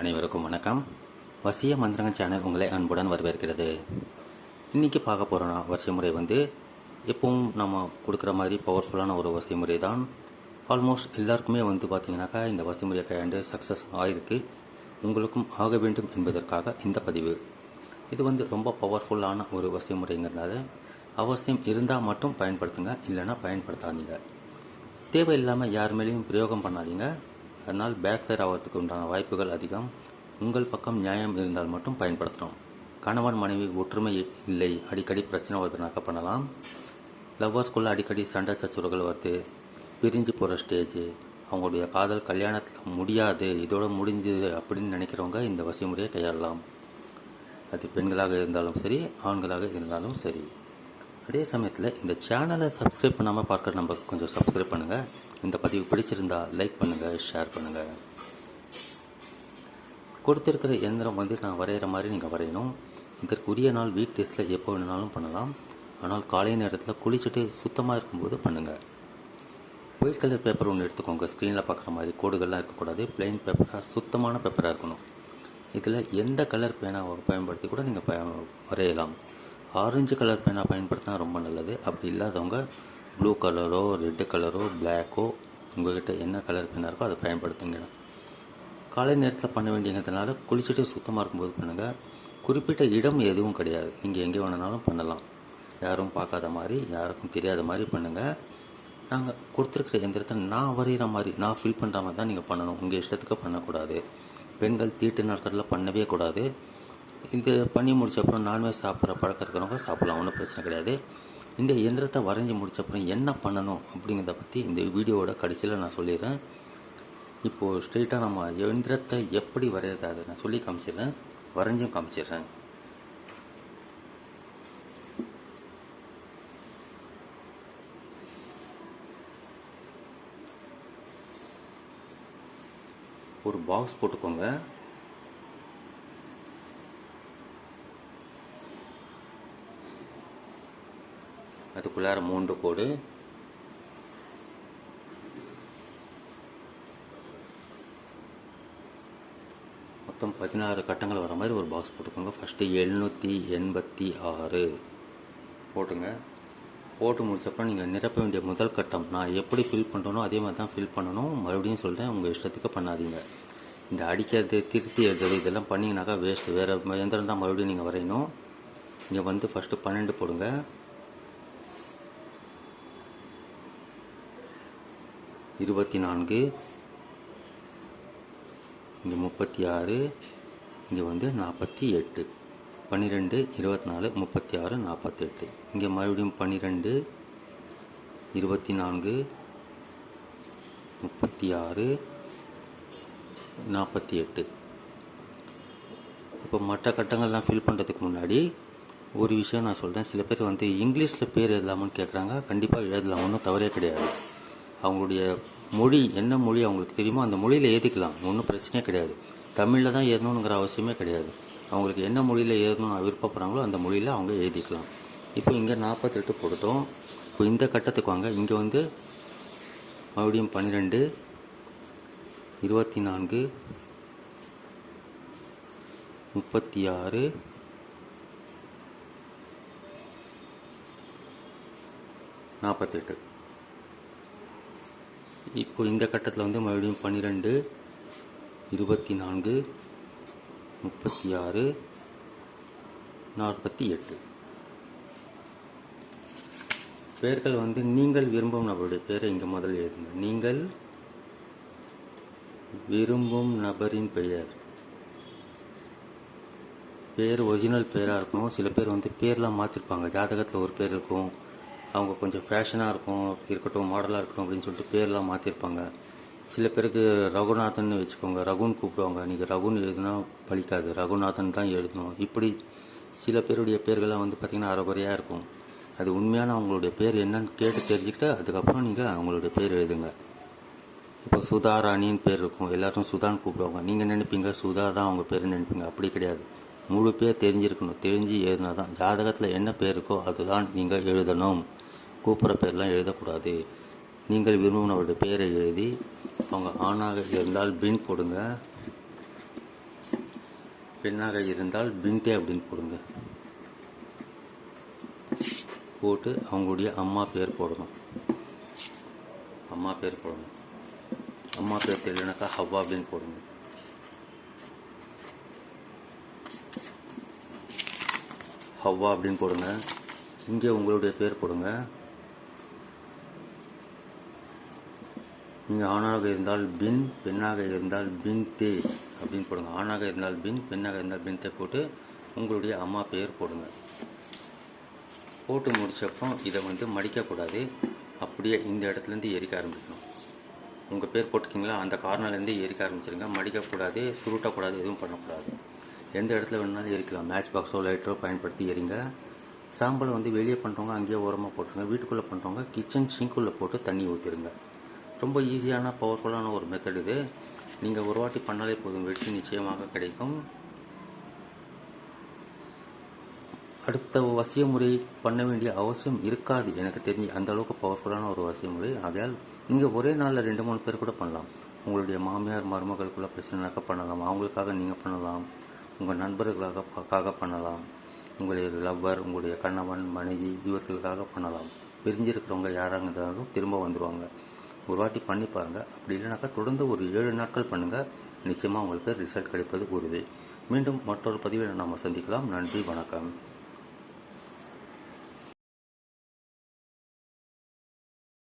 அனைவருக்கும் வணக்கம். வசிய மந்திரங்க சேனல் உங்களை அன்புடன் வரவேற்கிறது. இன்றைக்கி பார்க்க போகிறோன்னா வரிசை முறை வந்து எப்பவும் நம்ம கொடுக்குற மாதிரி பவர்ஃபுல்லான ஒரு வரிசை முறை தான். ஆல்மோஸ்ட் எல்லாருக்குமே வந்து பார்த்திங்கனாக்கா இந்த வரிசை முறையை கையாண்டு சக்ஸஸ் ஆகிருக்கு உங்களுக்கும் ஆக வேண்டும் என்பதற்காக இந்த பதிவு. இது வந்து ரொம்ப பவர்ஃபுல்லான ஒரு வரிசை முறைங்கிறதுனால அவசியம் இருந்தால் மட்டும் பயன்படுத்துங்க இல்லைன்னா பயன்படுத்தாதீங்க. தேவையில்லாமல் யார் மேலேயும் பிரயோகம் பண்ணாதீங்க. அதனால் பேக்ஃபயர் ஆகிறதுக்கு உண்டான வாய்ப்புகள் அதிகம். உங்கள் பக்கம் நியாயம் இருந்தால் மட்டும் பயன்படுத்தணும் கணவன் மனைவி ஒற்றுமை இல்லை அடிக்கடி பிரச்சனை வருதுனாக்க பண்ணலாம். லவ்வர்ஸ்குள்ளே அடிக்கடி சண்டை சச்சுவர்கள் வருது. பிரிஞ்சு போகிற ஸ்டேஜ் அவங்களுடைய காதல் கல்யாணத்தில் முடியாது. இதோட முடிஞ்சது அப்படின்னு நினைக்கிறவங்க இந்த வசிமுறையை கையாளலாம். அது பெண்களாக இருந்தாலும் சரி ஆண்களாக இருந்தாலும் சரி. அதே சமயத்தில் இந்த சேனலை சப்ஸ்கிரைப் பண்ணாமல் பார்க்குற நம்ம கொஞ்சம் சப்ஸ்கிரைப் பண்ணுங்கள் இந்த பதிவு பிடிச்சிருந்தா லைக் பண்ணுங்கள் ஷேர் பண்ணுங்கள் கொடுத்துருக்கிற எந்திரம் வந்து நான் வரைகிற மாதிரி நீங்கள் வரையணும். இதற்குரிய நாள் வீக் டெஸ்ட்டில் எப்போ வேணுனாலும் பண்ணலாம். ஆனால் காலை நேரத்தில் குளிச்சுட்டு சுத்தமாக இருக்கும்போது பண்ணுங்கள் ஒயிட் கலர் பேப்பர் ஒன்று எடுத்துக்கோங்க. ஸ்க்ரீனில் பார்க்குற மாதிரி கோடுகள்லாம் இருக்கக்கூடாது. பிளெயின் பேப்பராக சுத்தமான பேப்பராக இருக்கணும். இதில் எந்த கலர் பேனாவை பயன்படுத்தி கூட நீங்கள் ப வரையலாம். ஆரஞ்சு கலர் பேனா பயன்படுத்தினா ரொம்ப நல்லது. அப்படி இல்லாதவங்க ப்ளூ கலரோ ரெட்டு கலரோ பிளாக்கோ உங்கள்கிட்ட என்ன கலர் பேனா இருக்கோ அதை பயன்படுத்துங்க. காலை நேரத்தில் பண்ண வேண்டியதுனால குளிச்சுட்டு சுத்தமாக இருக்கும்போது பண்ணுங்கள் குறிப்பிட்ட இடம் எதுவும் கிடையாது. நீங்கள் எங்கே வேணுனாலும் பண்ணலாம். யாரும் பார்க்காத மாதிரி யாருக்கும் தெரியாத மாதிரி பண்ணுங்கள் நாங்கள் கொடுத்துருக்குற எந்திரத்தை நான் வரைகிற மாதிரி நான் ஃபீல் பண்ணுற மாதிரி தான் நீங்கள் பண்ணணும். உங்கள் இஷ்டத்துக்கு பண்ணக்கூடாது. பெண்கள் தீட்டு நாட்களில் பண்ணவே கூடாது. இந்த பண்ணி முடித்தப்பறம் நான்வெஜ் சாப்பிட்ற பழக்கம் இருக்கிறவங்க சாப்பிடலாம் ஒன்றும் பிரச்சனை கிடையாது. இந்த எந்திரத்தை வரைஞ்சி முடிச்சப்பறம் என்ன பண்ணணும் அப்படிங்கிறத பற்றி இந்த வீடியோவோட கடைசியில் நான் சொல்லிடுறேன். இப்போது ஸ்ட்ரெயிட்டாக நம்ம எந்திரத்தை எப்படி வரையிறது? அதை நான் சொல்லி காமிச்சிடுறேன். வரைஞ்சும் காமிச்சிடுறேன். ஒரு பாக்ஸ் போட்டுக்கோங்க. அதுக்குள்ளார மூன்று கோடு. மொத்தம் பதினாறு கட்டங்கள் வர மாதிரி ஒரு பாக்ஸ் போட்டுக்கோங்க. ஃபஸ்ட்டு எழுநூற்றி எண்பத்தி ஆறு. போட்டுங்க. போட்டு முடிச்சப்பறம் நீங்கள் நிரப்ப வேண்டிய முதல் கட்டம். நான் எப்படி ஃபில் பண்ணுறனோ அதே மாதிரி தான் ஃபில் பண்ணணும். மறுபடியும் சொல்கிறேன் உங்கள் இஷ்டத்துக்கு பண்ணாதீங்க. இந்த அடிக்கிறது திருத்தி எழுதுறது இதெல்லாம் பண்ணிங்கனாக்கா வேஸ்ட்டு வேறு எந்திரம் தான் மறுபடியும் நீங்கள் வரையணும். இங்கே வந்து ஃபஸ்ட்டு பன்னெண்டு போடுங்க. இருபத்தி நான்கு இங்கே முப்பத்தி ஆறு இங்கே வந்து நாற்பத்தி எட்டு பன்னிரெண்டு இருபத்தி நாலு முப்பத்தி ஆறு நாற்பத்தெட்டு இங்கே மறுபடியும் பன்னிரெண்டு இருபத்தி நான்கு முப்பத்தி ஆறு நாற்பத்தி எட்டு இப்போ மற்ற கட்டங்கள்லாம் ஃபில் பண்ணுறதுக்கு முன்னாடி ஒரு விஷயம் நான் சொல்கிறேன் சில பேர் வந்து இங்கிலீஷில் பேர் எழுதலாமான்னு கேட்குறாங்க கண்டிப்பாக எழுதலாம். ஒன்றும் தவறே கிடையாது. அவங்களுடைய மொழி என்ன மொழி அவங்களுக்கு தெரியுமோ அந்த மொழியில் எழுதிக்கலாம் ஒன்றும் பிரச்சனையே கிடையாது. தமிழில் தான் ஏறணுங்கிற அவசியமே கிடையாது. அவங்களுக்கு என்ன மொழியில் ஏறணும்னு விருப்பப்படுறாங்களோ அந்த மொழியில் அவங்க எழுதிக்கலாம் இப்போ இங்கே நாற்பத்தெட்டு கொடுத்தோம் இப்போ இந்த கட்டத்துக்கு வாங்க. இங்கே வந்து மறுபடியும் பன்னிரெண்டு இருபத்தி நான்கு முப்பத்தி ஆறு நாற்பத்தெட்டு இப்போ இந்த கட்டத்தில் வந்து மறுபடியும் பன்னிரெண்டு இருபத்தி நான்கு முப்பத்தி ஆறு நாற்பத்தி எட்டு. பெயர்கள் வந்து நீங்கள் விரும்பும் நபருடைய பேரை இங்கே முதல்ல எழுதுங்க. நீங்கள் விரும்பும் நபரின் பெயர். பேர் ஒரிஜினல் பேராக இருக்கணும். சில பேர் வந்து பேர்லாம் மாற்றிருப்பாங்க ஜாதகத்தில் ஒரு பேர் இருக்கும். அவங்க கொஞ்சம் ஃபேஷனாக இருக்கும் இருக்கட்டும் மாடலாக இருக்கட்டும் அப்படின்னு சொல்லிட்டு பேர்லாம் மாற்றிருப்பாங்க சில பேருக்கு ரகுநாதன் வச்சுக்கோங்க ரகுன்னு கூப்பிடுவாங்க. நீங்கள் ரகுன்னு எழுதுனா பலிக்காது. ரகுநாதன் தான் எழுதணும். இப்படி சில பேருடைய பேர்கள்லாம் வந்து பார்த்திங்கன்னா அறகுறையாக இருக்கும். அது உண்மையான அவங்களுடைய பேர் என்னன்னு கேட்டு தெரிஞ்சுக்கிட்டு அதுக்கப்புறம் நீங்கள் அவங்களுடைய பேர் எழுதுங்க. இப்போ சுதா ராணின்னு பேர் இருக்கும். எல்லாரும் சுதான்னு கூப்பிடுவாங்க. நீங்கள் நினைப்பீங்க சுதா தான் அவங்க பேர் நினைப்பீங்க. அப்படி கிடையாது. முழு பேர் தெரிஞ்சிருக்கணும். தெரிஞ்சு எழுதினா தான் ஜாதகத்தில் என்ன பேர் இருக்கோ அதுதான் நீங்கள் எழுதணும். கூப்பிட்ற பேர்லாம் எழுதக்கூடாது. நீங்கள் விரும்பினவருடைய பேரை எழுதி அவங்க ஆணாக இருந்தால் பின் போடுங்க. பெண்ணாக இருந்தால் பின்தே அப்படின்னு போடுங்க. போட்டு அவங்களுடைய அம்மா பேர் போடணும். அம்மா பேர் போடணும். அம்மா பேர் தெரியலனாக்கா ஹவ்வா அப்படின்னு போடணும். ஹவ்வா அப்படின்னு போடுங்க. இங்கே உங்களுடைய பேர் போடுங்க. நீங்கள் ஆணாக இருந்தால் பின் பெண்ணாக இருந்தால் பின் தே அப்படின்னு போடுங்க. ஆணாக இருந்தால் பின் பெண்ணாக இருந்தால் பின் தே போட்டு உங்களுடைய அம்மா பெயர் போடுங்க. போட்டு முடிச்சப்பறம் இதை வந்து மடிக்கக்கூடாது. அப்படியே இந்த இடத்துலேருந்து எரிக்க ஆரம்பிக்கணும். உங்கள் பேர் போட்டுக்கிங்களா அந்த கார்னர்லேருந்து எரிக்க ஆரம்பிச்சிருங்க. மடிக்கக்கூடாது சுருட்டக்கூடாது எதுவும் பண்ணக்கூடாது. எந்த இடத்துல வேணுனாலும் எரிக்கலாம் மேட்ச் பாக்ஸோ லைட்டரோ பயன்படுத்தி எரிங்க சாம்பலை வந்து வெளியே பண்ணுறவங்க அங்கேயே ஓரமாக போட்டுருங்க. வீட்டுக்குள்ளே பண்ணுறவங்க கிச்சன் சிங்க்குள்ளே போட்டு தண்ணி ஊற்றிடுங்க ரொம்ப ஈஸியான பவர்ஃபுல்லான ஒரு மெத்தட் இது. நீங்கள் ஒரு வாட்டி பண்ணாலே போதும். வெற்றி நிச்சயமாக கிடைக்கும். அடுத்த வசிய முறை பண்ண வேண்டிய அவசியம் இருக்காது. எனக்கு தெரிஞ்சு அந்த அளவுக்கு பவர்ஃபுல்லான ஒரு வசிய முறை ஆகையால் நீங்கள் ஒரே நாளில் ரெண்டு மூணு பேர் கூட பண்ணலாம். உங்களுடைய மாமியார் மருமகளுக்குள்ள பிரச்சனைனாக்க பண்ணலாம். அவங்களுக்காக நீங்கள் பண்ணலாம். உங்கள் நண்பர்களுக்காக பண்ணலாம். உங்களுடைய லவ்வர் உங்களுடைய கணவன் மனைவி இவர்களுக்காக பண்ணலாம். பிரிஞ்சிருக்கிறவங்க யாராக இருந்தாலும் திரும்ப வந்துடுவாங்க ஒரு வாட்டி பண்ணி பாருங்கள் அப்படி இல்லைனாக்கா தொடர்ந்து ஒரு ஏழு நாட்கள் பண்ணுங்கள் நிச்சயமாக உங்களுக்கு ரிசல்ட் கிடைப்பது உறுதி. மீண்டும் மற்றொரு பதிவில் நாம் சந்திக்கலாம். நன்றி வணக்கம்.